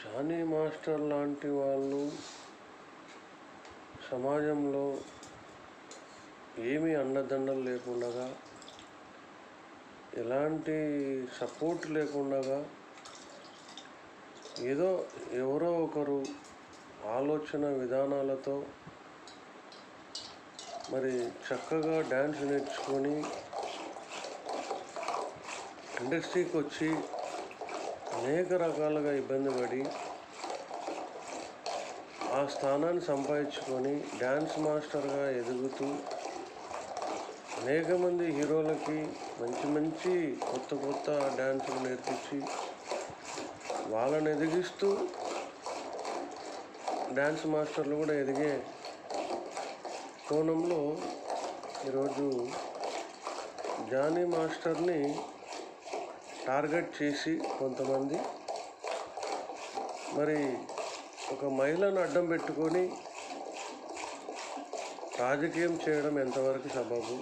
Johnny master లాంటి వాళ్ళు సమాజంలో ఏమీ అండదండలు లేకుండా ఎలాంటి సపోర్ట్ లేకుండా ఏదో ఎవరో ఒకరు ఆలోచన విధానాలతో మరి చక్కగా డ్యాన్స్ నేర్చుకొని ఇండస్ట్రీకి వచ్చి అనేక రకాలుగా ఇబ్బంది పడి ఆ స్థానాన్ని సంపాదించుకొని డ్యాన్స్ మాస్టర్గా ఎదుగుతూ అనేక మంది హీరోలకి మంచి మంచి కొత్త కొత్త డ్యాన్సులు నేర్పించి వాళ్ళని ఎదిగిస్తూ డ్యాన్స్ మాస్టర్లు కూడా ఎదిగే కోణంలో ఈరోజు జానీ మాస్టర్ని టార్గెట్ చేసి కొంతమంది. మరి ఒక మహిళను అడ్డం పెట్టుకొని రాజకీయం చేయడం ఎంతవరకు సబబు?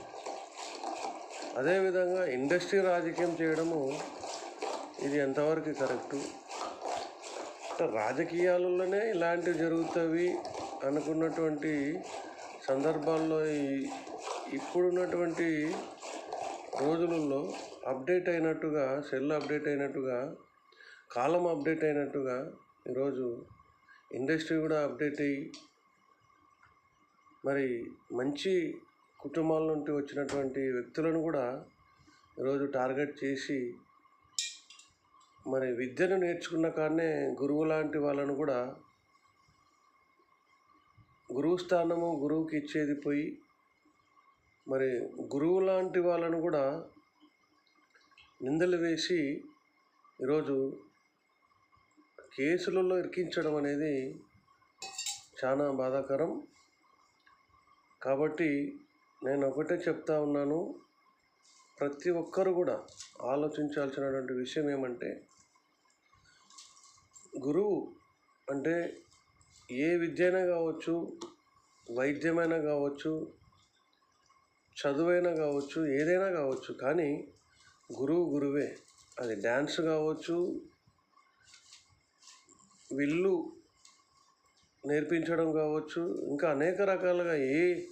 అదేవిధంగా ఇండస్ట్రీ రాజకీయం చేయడము ఇది ఎంతవరకు కరెక్టు? రాజకీయాలలోనే ఇలాంటివి జరుగుతాయి అనుకున్నటువంటి సందర్భాల్లో ఇప్పుడున్నటువంటి రోజులలో అప్డేట్ అయినట్టుగా సెల్ అప్డేట్ అయినట్టుగా కాలం అప్డేట్ అయినట్టుగా ఈరోజు ఇండస్ట్రీ కూడా అప్డేట్ అయ్యి మరి మంచి కుటుంబాల నుండి వచ్చినటువంటి వ్యక్తులను కూడా ఈరోజు టార్గెట్ చేసి మరి విద్యను నేర్చుకున్న కాడనే గురువు లాంటి వాళ్ళను కూడా గురువు స్థానము గురువుకి ఇచ్చేది పోయి మరి గురువు లాంటి వాళ్ళను కూడా నిందలు వేసి ఈరోజు కేసులలో ఇరికించడం అనేది చాలా బాధాకరం. కాబట్టి నేను ఒకటే చెప్తా ఉన్నాను. ప్రతి ఒక్కరు కూడా ఆలోచించాల్సినటువంటి విషయం ఏమంటే గురువు అంటే ఏ విద్య అయినా కావచ్చు వైద్యమైనా కావచ్చు చదువైనా కావచ్చు ఏదైనా కావచ్చు కానీ గురువు గురువే. అది డ్యాన్స్ కావచ్చు విల్లు నేర్పించడం కావచ్చు ఇంకా అనేక రకాలుగా ఏ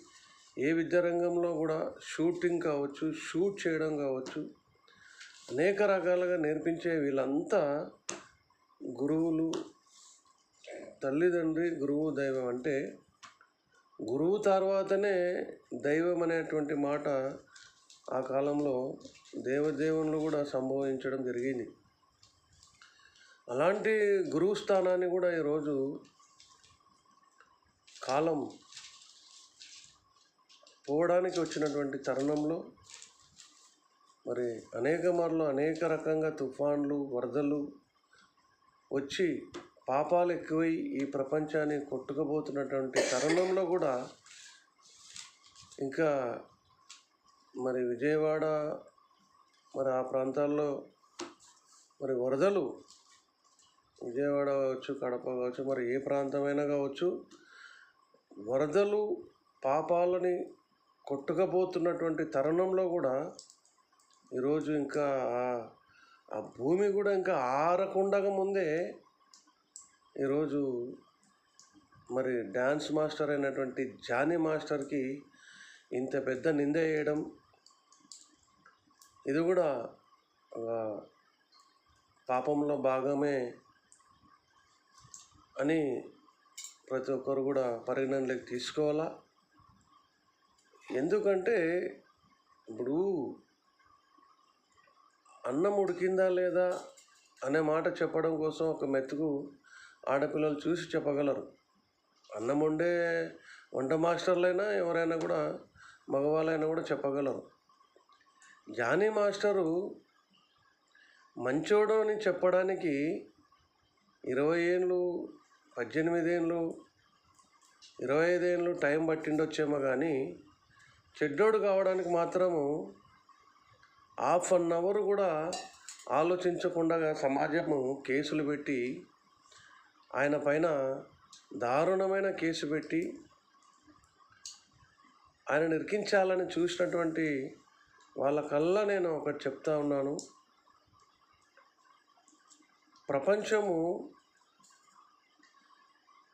ఏ విద్యారంగంలో కూడా షూటింగ్ కావచ్చు షూట్ చేయడం కావచ్చు అనేక రకాలుగా నేర్పించే వీళ్ళంతా గురువులు. తల్లిదండ్రి గురువు దైవం అంటే గురువు తర్వాతనే దైవం అనేటువంటి మాట ఆ కాలంలో దేవదేవుళ్ళు కూడా సంభవించడం జరిగింది. అలాంటి గురువు స్థానాన్ని కూడా ఈరోజు కాలం పోవడానికి వచ్చినటువంటి తరుణంలో మరి అనేక మార్లు అనేక రకంగా తుఫాన్లు వరదలు వచ్చి పాపాలు ఎక్కువై ఈ ప్రపంచాన్ని కొట్టుకుపోతున్నటువంటి తరుణంలో కూడా ఇంకా మరి విజయవాడ మరి ఆ ప్రాంతాల్లో మరి వరదలు విజయవాడ కావచ్చు కడప కావచ్చు మరి ఏ ప్రాంతమైనా కావచ్చు వరదలు పాపాలని కొట్టుకపోతున్నటువంటి తరుణంలో కూడా ఈరోజు ఇంకా ఆ- భూమి కూడా ఇంకా ఆరకుండా ముందే ఈరోజు మరి డ్యాన్స్ మాస్టర్ అయినటువంటి జానీ మాస్టర్కి ఇంత పెద్ద నింద వేయడం ఇది కూడా ఒక పాపంలో భాగమే అని ప్రతి ఒక్కరు కూడా పరిగణనలోకి తీసుకోవాలా? ఎందుకంటే ఇప్పుడు అన్నం ఉడికిందా లేదా అనే మాట చెప్పడం కోసం ఒక మెతుకు ఆడపిల్లలు చూసి చెప్పగలరు. అన్నం వండే వంట మాస్టర్లైనా ఎవరైనా కూడా మగవాళ్ళైనా కూడా చెప్పగలరు. జానీ మాస్టరు మంచోడు అని చెప్పడానికి ఇరవై ఏళ్ళు పద్దెనిమిది ఏళ్ళు ఇరవై ఐదేళ్ళు టైం పట్టిండొచ్చేమో కానీ చెడ్డోడు కావడానికి మాత్రము హాఫ్ అన్ అవర్ కూడా ఆలోచించకుండా సమాజము కేసులు పెట్టి ఆయన పైన దారుణమైన కేసు పెట్టి ఆయన నిరికించాలని చూసినటువంటి వాళ్ళకల్లా నేను ఒకటి చెప్తా ఉన్నాను. ప్రపంచము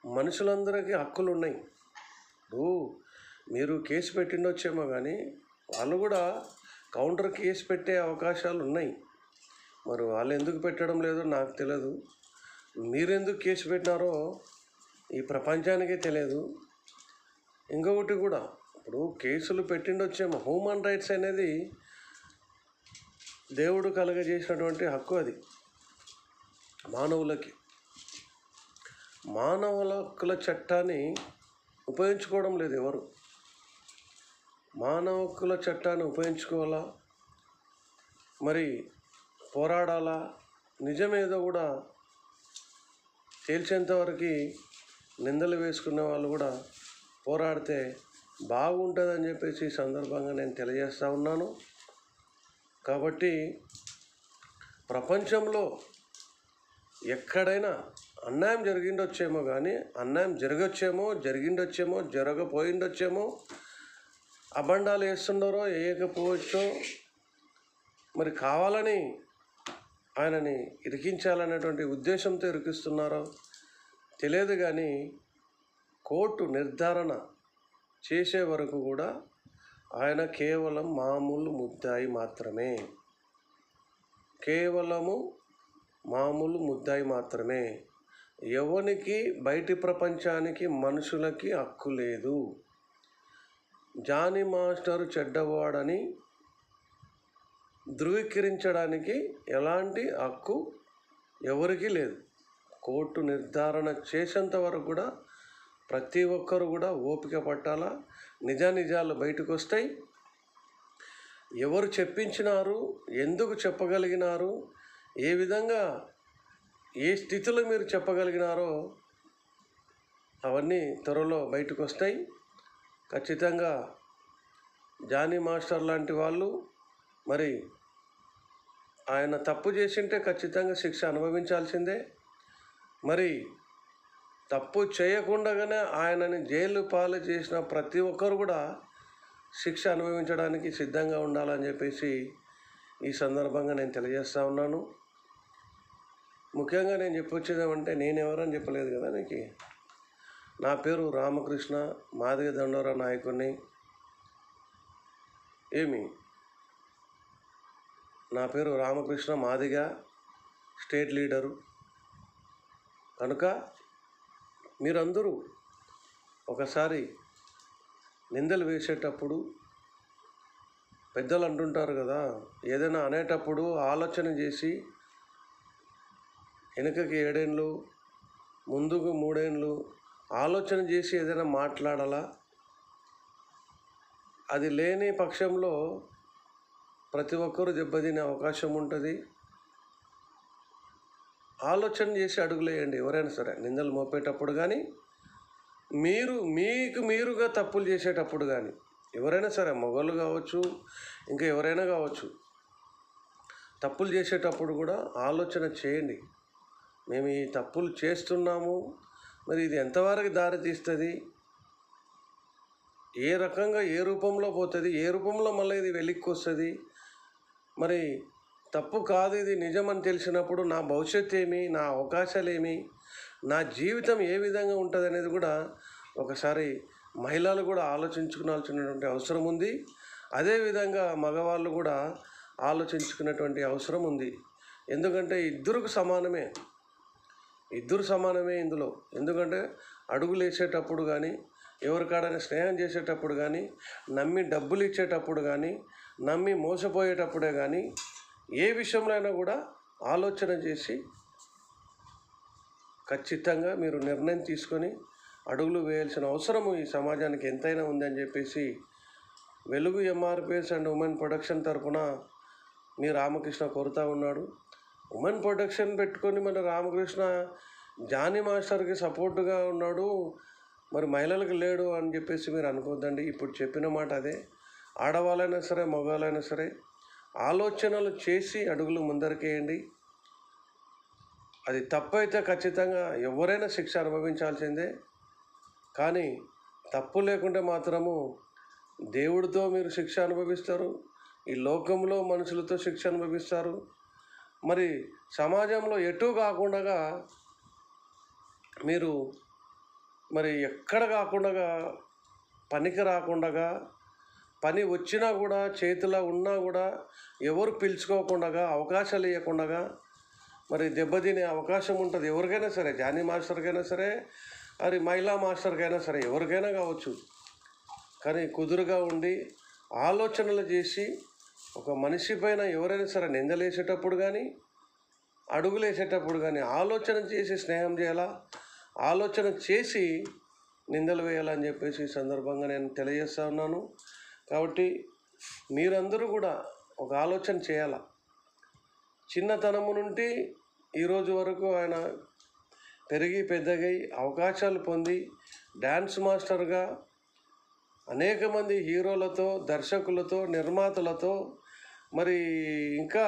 మనుషులందరికీ హక్కులు ఉన్నాయి ఇప్పుడు మీరు కేసు పెట్టిండొచ్చేమో కానీ వాళ్ళు కూడా కౌంటర్ కేసు పెట్టే అవకాశాలు ఉన్నాయి మరి వాళ్ళు ఎందుకు పెట్టడం లేదో నాకు తెలియదు మీరెందుకు కేసు పెట్టినారో ఈ ప్రపంచానికే తెలియదు ఇంకొకటి కూడా ఇప్పుడు కేసులు పెట్టిండొచ్చేమో హ్యూమన్ రైట్స్ అనేది దేవుడు కలగజేసినటువంటి హక్కు అది. మానవులకి. మానవుల హక్కుల చట్టాన్ని ఉపయోగించుకోవడం లేదు ఎవరు. మానవ హక్కుల చట్టాన్ని ఉపయోగించుకోవాలా? మరి పోరాడాలా? నిజమేదో కూడా తేల్చేంతవరకు నిందలు వేసుకునే వాళ్ళు కూడా పోరాడితే బాగుంటుందని చెప్పేసి ఈ సందర్భంగా నేను తెలియజేస్తూ ఉన్నాను. కాబట్టి ప్రపంచంలో ఎక్కడైనా అన్యాయం జరిగిండొచ్చేమో కానీ అన్యాయం జరగొచ్చేమో జరిగిండొచ్చేమో జరగపోయిండొచ్చేమో అబండాలు వేస్తుండరో వేయకపోవచ్చో మరి కావాలని ఆయనని ఇరికించాలనేటువంటి ఉద్దేశంతో ఇరికిస్తున్నారో తెలియదు కానీ కోర్టు నిర్ధారణ చేసే వరకు కూడా ఆయన కేవలం మామూలు ముద్దాయి మాత్రమే. కేవలము మామూలు ముద్దాయి మాత్రమే. ఎవనికి బయటి ప్రపంచానికి మనుషులకి హక్కు లేదు. జానీ మాస్టర్ చెడ్డవాడని ధృవీకరించడానికి ఎలాంటి హక్కు ఎవరికీ లేదు. కోర్టు నిర్ధారణ చేసేంత వరకు కూడా ప్రతి ఒక్కరు కూడా ఓపిక పట్టాలా? నిజానిజాలు బయటకు వస్తాయి ఎవరు చెప్పించినారు? ఎందుకు చెప్పగలిగినారు? ఏ విధంగా ఏ స్థితిలో మీరు చెప్పగలిగినారో అవన్నీ త్వరలో బయటకు వస్తాయి ఖచ్చితంగా జానీ మాస్టర్ లాంటి వాళ్ళు మరి ఆయన తప్పు చేసింటే ఖచ్చితంగా శిక్ష అనుభవించాల్సిందే. మరి తప్పు చేయకుండానే ఆయనని జైలు పాలు చేసిన ప్రతి ఒక్కరు కూడా శిక్ష అనుభవించడానికి సిద్ధంగా ఉండాలని చెప్పేసి ఈ సందర్భంగా నేను తెలియజేస్తా ఉన్నాను. ముఖ్యంగా నేను చెప్పొచ్చేదేమంటే నేను ఎవరని చెప్పలేదు కదా నీకు? నా పేరు రామకృష్ణ మాదిగ దండోరా నాయకుడిని. ఏమి? నా పేరు రామకృష్ణ మాదిగ స్టేట్ లీడరు. కనుక మీరందరూ ఒకసారి నిందలు వేసేటప్పుడు పెద్దలు అంటుంటారు కదా ఏదైనా అనేటప్పుడు ఆలోచన చేసి వెనుకకి ఏడేండ్లు ముందుకు మూడేండ్లు ఆలోచన చేసి ఏదైనా మాట్లాడాలా? అది లేని పక్షంలో ప్రతి ఒక్కరూ దెబ్బతినే అవకాశం ఉంటుంది. ఆలోచన చేసి అడుగులేయండి ఎవరైనా సరే. నిందలు మోపేటప్పుడు కానీ మీరు మీకు మీరుగా తప్పులు చేసేటప్పుడు కానీ ఎవరైనా సరే మొగలు కావచ్చు ఇంకా ఎవరైనా కావచ్చు తప్పులు చేసేటప్పుడు కూడా ఆలోచన చేయండి. మేము ఈ తప్పులు చేస్తున్నాము మరి ఇది ఎంతవరకు దారి తీస్తుంది? ఏ రకంగా ఏ రూపంలో పోతుంది? ఏ రూపంలో మళ్ళీ ఇది వెలిక్కి వస్తుంది? మరి తప్పు కాదు ఇది నిజమని తెలిసినప్పుడు నా భవిష్యత్తు ఏమి నా అవకాశాలు ఏమి నా జీవితం ఏ విధంగా ఉంటుంది అనేది కూడా ఒకసారి మహిళలు కూడా ఆలోచించుకోవాల్సినటువంటి అవసరం ఉంది. అదేవిధంగా మగవాళ్ళు కూడా ఆలోచించుకునేటువంటి అవసరం ఉంది. ఎందుకంటే ఇద్దరికి సమానమే. ఇద్దరు సమానమే ఇందులో. ఎందుకంటే అడుగులు వేసేటప్పుడు కానీ ఎవరికాడని స్నేహం చేసేటప్పుడు కానీ నమ్మి డబ్బులు ఇచ్చేటప్పుడు కానీ నమ్మి మోసపోయేటప్పుడే కానీ ఏ విషయంలో అయినా కూడా ఆలోచన చేసి ఖచ్చితంగా మీరు నిర్ణయం తీసుకొని అడుగులు వేయాల్సిన అవసరము ఈ సమాజానికి ఎంతైనా ఉందని చెప్పేసి వెలుగు ఎంఆర్పిఎస్ అండ్ ఉమెన్ ప్రొడక్షన్ తరఫున మీ రామకృష్ణ కోరుతా ఉన్నాడు. ఉమెన్ ప్రొడక్షన్ పెట్టుకొని మన రామకృష్ణ జానీ మాస్టర్కి సపోర్టుగా ఉన్నాడు. మరి మహిళలకు లేడు అని చెప్పేసి మీరు అనుకోవద్దండి ఇప్పుడు చెప్పిన మాట అదే. ఆడవాళ్ళైనా సరే మగవాళ్ళైనా సరే ఆలోచనలు చేసి అడుగులు ముందరికేయండి. అది తప్పైతే ఖచ్చితంగా ఎవరైనా శిక్ష అనుభవించాల్సిందే. కానీ తప్పు లేకుంటే మాత్రము దేవుడితో మీరు శిక్ష అనుభవిస్తారు ఈ లోకంలో మనుషులతో శిక్ష అనుభవిస్తారు. మరి సమాజంలో ఎటు కాకుండా మీరు మరి ఎక్కడ కాకుండా పనికి రాకుండా పని వచ్చినా కూడా చేతిలో ఉన్నా కూడా ఎవరు పిలుచుకోకుండా అవకాశాలు ఇవ్వకుండా మరి దెబ్బతినే అవకాశం ఉంటుంది. ఎవరికైనా సరే జానీ మాస్టర్కైనా సరే మరి మహిళా మాస్టర్కైనా సరే ఎవరికైనా కావచ్చు. కానీ కుదురుగా ఉండి ఆలోచనలు చేసి ఒక మనిషి పైన ఎవరైనా సరే నిందలేసేటప్పుడు కానీ అడుగులేసేటప్పుడు కానీ ఆలోచన చేసి స్నేహం చేయాలా? ఆలోచన చేసి నిందలు వేయాలని చెప్పేసి ఈ సందర్భంగా నేను తెలియజేస్తా ఉన్నాను. కాబట్టి మీరందరూ కూడా ఒక ఆలోచన చేయాలా. చిన్నతనము నుండి ఈరోజు వరకు ఆయన పెరిగి పెద్దగై అవకాశాలు పొంది డ్యాన్స్ మాస్టర్గా అనేక మంది హీరోలతో దర్శకులతో నిర్మాతలతో మరి ఇంకా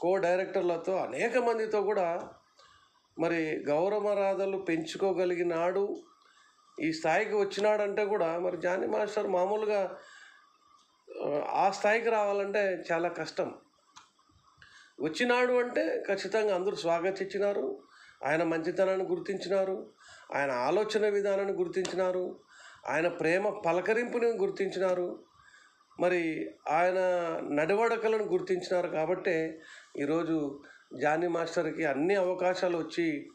కో డైరెక్టర్లతో అనేక మందితో కూడా మరి గౌరవరాధలు పెంచుకోగలిగినాడు. ఈ స్థాయికి వచ్చినాడంటే కూడా మరి జానీ మాస్టర్ మామూలుగా ఆ, స్థాయికి రావాలంటే చాలా కష్టం. వచ్చినాడు అంటే ఖచ్చితంగా అందరూ స్వాగతించినారు. ఆయన మంచితనాన్ని గుర్తించినారు. ఆయన ఆలోచన విధానాన్ని గుర్తించినారు. ఆయన ప్రేమ పలకరింపుని గుర్తించినారు. మరి ఆయన నడవడకలను గుర్తించినారు కాబట్టే ఈరోజు జానీ మాస్టర్కి అన్ని అవకాశాలు వచ్చి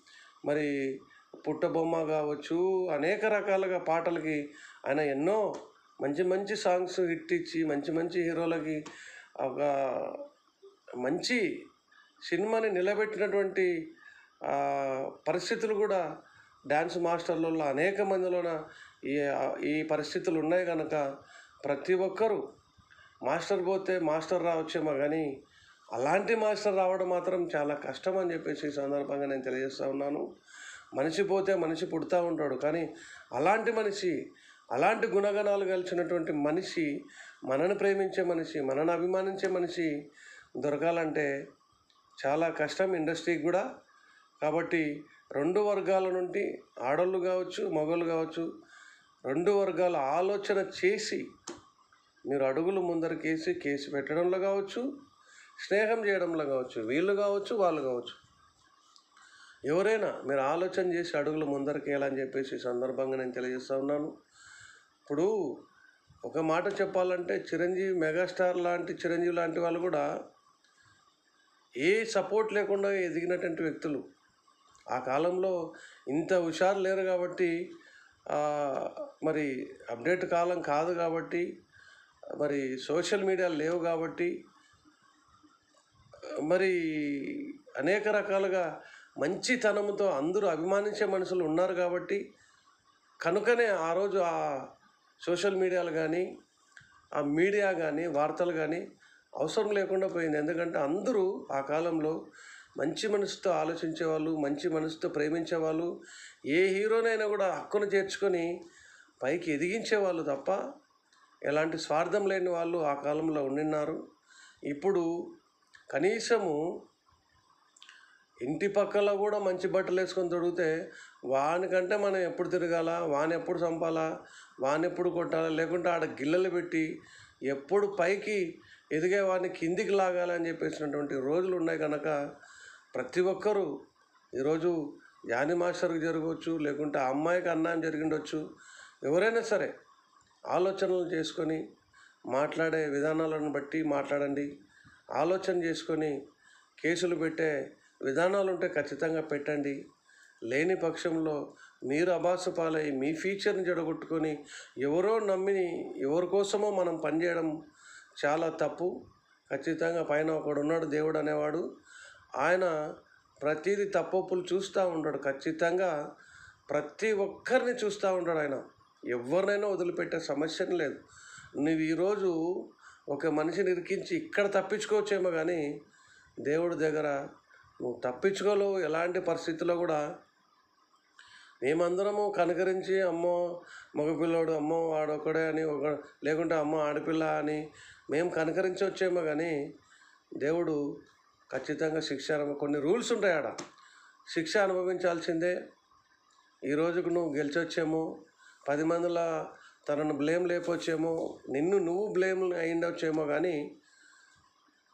మరి పుట్టబొమ్మ కావచ్చు అనేక రకాలుగా పాటలకి ఆయన ఎన్నో మంచి మంచి సాంగ్స్ హిట్ ఇచ్చి మంచి మంచి హీరోలకి ఒక మంచి సినిమాని నిలబెట్టినటువంటి పరిస్థితులు కూడా డ్యాన్స్ మాస్టర్లలో అనేక మందిలోన ఈ ఈ పరిస్థితులు ఉన్నాయి కనుక ప్రతి ఒక్కరూ మాస్టర్ పోతే మాస్టర్ రావచ్చేమో కానీ అలాంటి మాస్టర్ రావడం మాత్రం చాలా కష్టం అని చెప్పేసి ఈ సందర్భంగా నేను తెలియజేస్తూ ఉన్నాను. మనిషి పోతే మనిషి పుడతా ఉంటాడు కానీ అలాంటి మనిషి అలాంటి గుణగణాలు కలిసినటువంటి మనిషి మనని ప్రేమించే మనిషి మనని అభిమానించే మనిషి దొరకాలంటే చాలా కష్టం ఇండస్ట్రీకి కూడా. కాబట్టి రెండు వర్గాల నుండి ఆడళ్ళు కావచ్చు మగవాళ్ళు కావచ్చు రెండు వర్గాల ఆలోచన చేసి మీరు అడుగులు ముందరకేసి కేసు పెట్టడంలో కావచ్చు స్నేహం చేయడంలో కావచ్చు వీళ్ళు కావచ్చు వాళ్ళు కావచ్చు. ఎవరైనా మీరు ఆలోచన చేసి అడుగులు ముందరకేయాలని చెప్పేసి సందర్భంగా నేను తెలియజేస్తా ఉన్నాను. ఇప్పుడు ఒక మాట చెప్పాలంటే చిరంజీవి మెగాస్టార్ లాంటి చిరంజీవి లాంటి వాళ్ళు కూడా ఏ సపోర్ట్ లేకుండా ఎదిగినటువంటి వ్యక్తులు. ఆ కాలంలో ఇంత హుషారు లేరు కాబట్టి మరి అప్డేట్ కాలం కాదు కాబట్టి మరి సోషల్ మీడియా లేవు కాబట్టి మరి అనేక రకాలుగా మంచితనంతో అందరూ అభిమానించే మనుషులు ఉన్నారు కాబట్టి కనుకనే ఆ రోజు ఆ సోషల్ మీడియాలు కానీ ఆ మీడియా కానీ వార్తలు కానీ అవసరం లేకుండా పోయింది. ఎందుకంటే అందరూ ఆ కాలంలో మంచి మనసుతో ఆలోచించే వాళ్ళు మంచి మనసుతో ప్రేమించే వాళ్ళు ఏ హీరోనైనా కూడా హక్కును చేర్చుకొని పైకి ఎదిగించే వాళ్ళు తప్ప ఎలాంటి స్వార్థం లేని వాళ్ళు ఆ కాలంలో ఉండిన్నారు. ఇప్పుడు కనీసము ఇంటి పక్కల కూడా మంచి బట్టలు వేసుకొని తొడిగితే వానికంటే మనం ఎప్పుడు తిరగాల? వాని ఎప్పుడు చంపాలా? వాని ఎప్పుడు కొట్టాలా? లేకుంటే ఆడ గిల్లలు పెట్టి ఎప్పుడు పైకి ఎదిగే వాడిని కిందికి లాగాలని చెప్పేసినటువంటి రోజులు ఉన్నాయి కనుక ప్రతి ఒక్కరూ ఈరోజు యాని మాస్టర్కి జరగవచ్చు లేకుంటే ఆ అమ్మాయికి అన్యాయం జరిగిండొచ్చు. ఎవరైనా సరే ఆలోచనలు చేసుకొని మాట్లాడే విధానాలను బట్టి మాట్లాడండి. ఆలోచన చేసుకొని కేసులు పెట్టే విధానాలు ఉంటే ఖచ్చితంగా పెట్టండి. లేని పక్షంలో మీరు అబాసు పాలై మీ ఫ్యూచర్ని జడగొట్టుకొని ఎవరో నమ్మి ఎవరి కోసమో మనం పనిచేయడం చాలా తప్పు. ఖచ్చితంగా పైన ఒకడు ఉన్నాడు దేవుడు అనేవాడు. ఆయన ప్రతిదీ తప్పొప్పులు చూస్తూ ఉంటాడు ఖచ్చితంగా ప్రతి ఒక్కరిని చూస్తూ ఉంటాడు ఆయన. ఎవరినైనా వదిలిపెట్టే సమస్యనే లేదు. నువ్వు ఈరోజు ఒక మనిషిని ఇరికించి ఇక్కడ తప్పించుకోవచ్చేమో కానీ దేవుడి దగ్గర నువ్వు తప్పించుకోలేవు ఎలాంటి పరిస్థితుల్లో కూడా. మేమందరము కనుకరించి అమ్మో మగపిల్లోడు అమ్మో వాడొక్కడే అని ఒక లేకుంటే అమ్మో ఆడపిల్ల అని మేము కనుకరించి వచ్చేమో కానీ దేవుడు ఖచ్చితంగా శిక్ష కొన్ని రూల్స్ ఉంటాయి ఆడ. శిక్ష అనుభవించాల్సిందే. ఈ రోజుకు నువ్వు గెలిచొచ్చేమో పది మందిల తనను బ్లేమ్ లేపొచ్చేమో నిన్ను నువ్వు బ్లేమ్ అయిండొచ్చేమో కానీ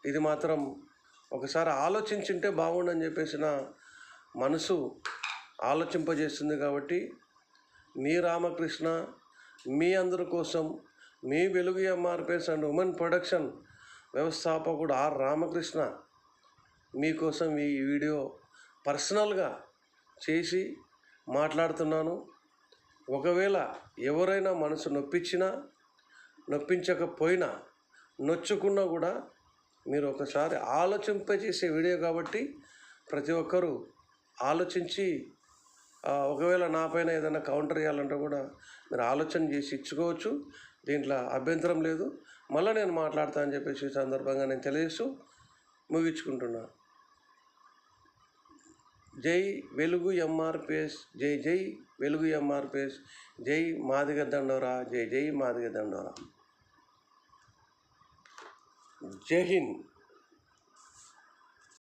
ఇది మాత్రం ఒకసారి ఆలోచించుంటే బాగుండని చెప్పేసి నా మనసు ఆలోచింపజేస్తుంది కాబట్టి మీ రామకృష్ణ మీ అందరి కోసం మీ వెలుగు ఎంఆర్పిఎస్ అండ్ ఉమెన్ ప్రొడక్షన్ వ్యవస్థాపకుడు ఆర్ రామకృష్ణ మీకోసం ఈ వీడియో పర్సనల్గా చేసి మాట్లాడుతున్నాను. ఒకవేళ ఎవరైనా మనసు నొప్పించినా నొప్పించకపోయినా నొచ్చుకున్నా కూడా మీరు ఒకసారి ఆలోచింపజేసే వీడియో కాబట్టి ప్రతి ఒక్కరూ ఆలోచించి ఒకవేళ నా పైన ఏదైనా కౌంటర్ చేయాలంటే కూడా మీరు ఆలోచన చేసి ఇచ్చుకోవచ్చు. దీంట్లో అభ్యంతరం లేదు. మళ్ళీ నేను మాట్లాడతా అని చెప్పేసి సందర్భంగా నేను తెలియజేస్తూ ముగించుకుంటున్నా. జై వెలుగు ఎంఆర్పిఎస్ జై జై వెలుగు ఎంఆర్పిఎస్ జై మాదిగ దండోరా జై జై మాదిగ దండోరా. జై హింద్